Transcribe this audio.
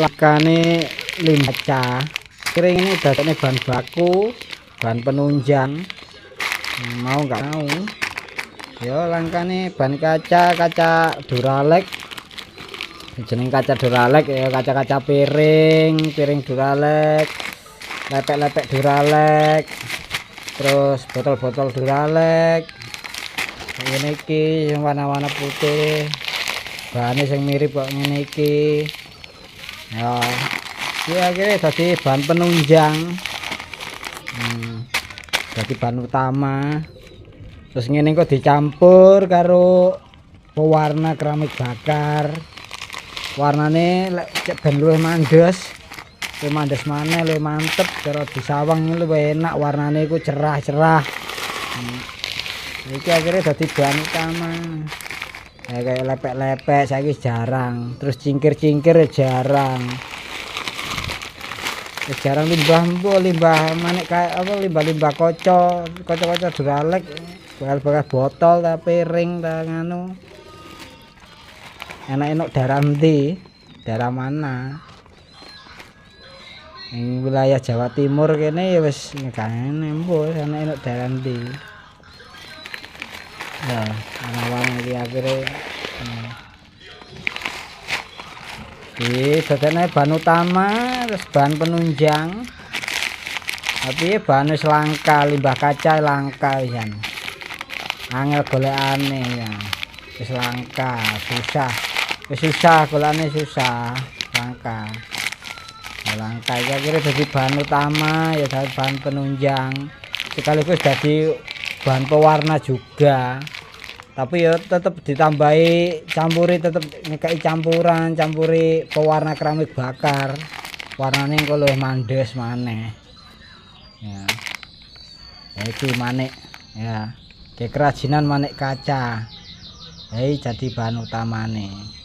lakane limbaca kering ini dadane bahan baku bahan penunjang. Hmm, mau nggak mau? Yo langkane bahan kaca kaca duralek. Jeneng kaca duralek ya kaca-kaca piring piring duralek lepek-lepek duralek terus botol-botol duralek. Ini yang warna-warna putih. Bahannya yang mirip kok ini ya ini akhirnya tadi bahan penunjang. Hmm, jadi bahan utama. Terus ini kok dicampur karo pewarna keramik bakar. Warnane cek ben luwih mandes luwih mandes mana luwih mantep karo disawang luwih enak warnane iku cerah-cerah. Hmm. iki akhirnya jadi bahan utama ya, kayak lepek-lepek saya jarang. Terus cingkir-cingkir jarang. Jarang limbah mbo limbah manek kayak apa limbah-limbah koco. Koco-koco duralek bakal-bakal botol piring ta nganu. Enak-enak daerah ndi daerah mana? Ing wilayah Jawa Timur kene ya wis ngene mbo enak-enak daerah ndi ya ana-ana iki akhire hmm. Iki dadane bahan utama terus bahan penunjang. Tapi bahan wis langka limbah kaca langka wisan angel golekane ya. Wis langka susah. Wis susah golekane susah langka. Ya, langka. Iki akhirnya jadi bahan utama ya bahan penunjang. Sekaligus jadi bahan pewarna juga. Tapi ya tetap ditambahi campuri tetap nyekai campuran campuri pewarna keramik bakar. Warnanya kalau mandes maneh. Ya. Ya itu manik ya. Kayak kerajinan manik kaca. Hei jadi bahan utama nih